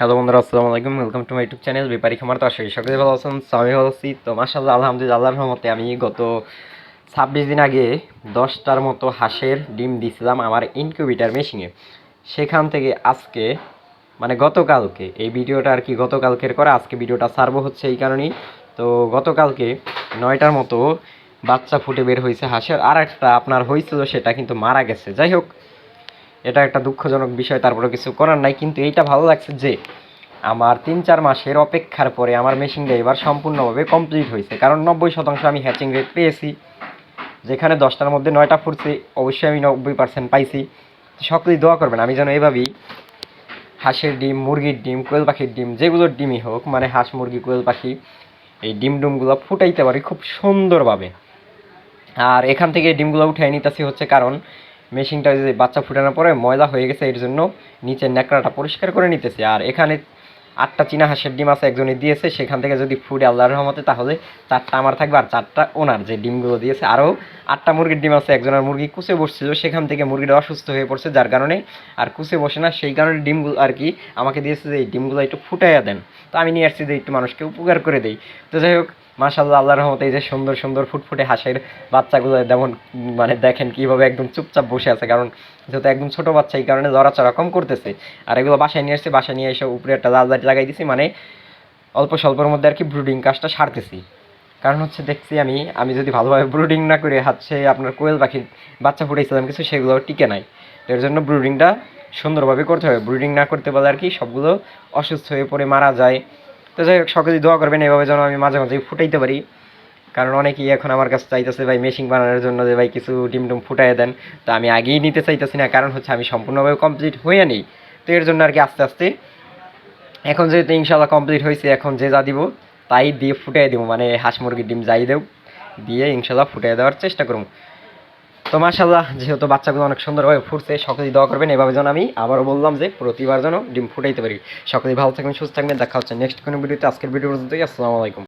Hello বন্ধুরা, আসসালামু আলাইকুম। Welcome to my YouTube channel Bepari Khamar তো আসলে সকলে ভালো আছেন? আমি ভালো আছি। তো মাসাল্লাহ আলহামদুলিল্লাহ, আল্লাহর রহমতে আমি গত ছাব্বিশ দিন আগে দশটার মতো হাঁসের ডিম দিয়েছিলাম আমার ইনকিউবেটার মেশিনে সেখান থেকে আজকে মানে গতকালকে, এই ভিডিওটা আর কি গতকালকের করে, আজকে ভিডিওটা সারবো হচ্ছে এই কারণেই। তো গতকালকে নয়টার মতো বাচ্চা ফুটে বের হয়েছে হাঁসের। আর একটা আপনার হয়েছিল, সেটা কিন্তু মারা গেছে। যাই হোক এটা একটা দুঃখজনক বিষয় তারপরে কিছু করার নাই, কিন্তু এইটা ভালো লাগছে যে আমার তিন চার মাসের অপেক্ষার পরে আমার মেশিনটা এবার সম্পূর্ণভাবে কমপ্লিট হয়েছে। কারণ নব্বই শতাংশ আমি হ্যাচিং রেট পেয়েছি, যেখানে দশটার মধ্যে নয়টা ফুটছে, অবশ্যই আমি নব্বই পার্সেন্ট পাইছি। সকলেই দোয়া করবেন, আমি যেন এভাবেই হাঁসের ডিম, মুরগির ডিম, কোয়েল পাখির ডিম যেগুলোর ডিমই হোক মানে হাঁস, মুরগি, কোয়েল পাখি, এই ডিম ডুমগুলো ফুটাইতে পারি খুব সুন্দরভাবে। আর এখান থেকে ডিমগুলো উঠে নিতেছি হচ্ছে কারণ মেশিনটা যে বাচ্চা ফুটানোর পরে ময়লা হয়ে গেছে, এর জন্য নিচের ন্যাকড়াটা পরিষ্কার করে নিতেছে। আর এখানে আটটা চীনা হাঁসের ডিম আছে একজনে দিয়েছে। সেখান থেকে যদি ফুডে আল্লাহর রহমতে, তাহলে চারটা আমার থাকবে আর চারটা ওনার যে ডিমগুলো দিয়েছে। আরও আটটা মুরগির ডিম আছে একজনের মুরগি কুচে বসছিল। সেখান থেকে মুরগিটা অসুস্থ হয়ে পড়ছে, যার কারণে আর কুচে বসে না। সেই কারণে ডিমগুলো আর কি আমাকে দিয়েছে যে, এই ডিমগুলো একটু ফুটাইয়া দেন। তো আমি নিয়ে আসছি যে, একটু মানুষকে উপকার করে দেই। তো যাই হোক মাশাল্লাহ আল্লাহর রহমতে এই যে সুন্দর সুন্দর ফুটফুটে হাঁসের বাচ্চাগুলো যেমন মানে দেখেন কীভাবে একদম চুপচাপ বসে আছে। কারণ যেহেতু একদম ছোট বাচ্চা, এই কারণে লড়াচড়া কম করতেছে। আর এগুলো বাসায় নিয়ে এসেছে বাসায় নিয়ে এসে উপরে একটা লাল লাইট লাগাই দিছি মানে অল্প স্বল্পের মধ্যে আর কি ব্রুডিং কাজটা সারতেছি। কারণ হচ্ছে দেখছি আমি আমি যদি ভালোভাবে ব্রুডিং না করে হচ্ছে আপনার কোয়েল পাখির বাচ্চা ফুটাইছিলাম কিছু, সেগুলো টিকে নাই। তো এর জন্য ব্রুডিংটা সুন্দরভাবে করতে হবে। ব্রুডিং না করতে পারলে আর কি সবগুলো অসুস্থ হয়ে পড়ে, মারা যায়। তো যাই হোক, সকলেই দোয়া করবেন, এভাবে যেন আমি মাঝে মাঝে ফুটাইতে পারি। কারণ অনেকেই এখন আমার কাছে চাইতেছে, ভাই, মেশিন বানানোর জন্য যে, ভাই, কিছু ডিম টুম ফুটাই দেন। তো আমি আগেই নিতে চাইতেছি না, কারণ হচ্ছে আমি সম্পূর্ণভাবে কমপ্লিট হয়ে নিই। তো এর জন্য আর কি আস্তে আস্তে, এখন যেহেতু ইনশাল্লাহ কমপ্লিট হয়েছে এখন যে যা দিব তাই দিয়ে ফুটাই দেবো মানে হাঁস মুরগির ডিম যাই দেব দিয়ে ইনশাল্লাহ ফুটাই দেওয়ার চেষ্টা করব। তো মাশাল্লাহ যেহেতু বাচ্চাগুলো অনেক সুন্দরভাবে ফুটছে, সকলেই দোয়া করবেন। এভাবে যেন আমি আবারও বললাম যে প্রতিবার যেন ডিম ফুটাইতে পারি। সকলেই ভালো থাকবেন, সুস্থ থাকবেন। দেখা হচ্ছে নেক্সট কোনো ভিডিওতে। আজকের ভিডিও পর্যন্তই। আসসালামু আলাইকুম।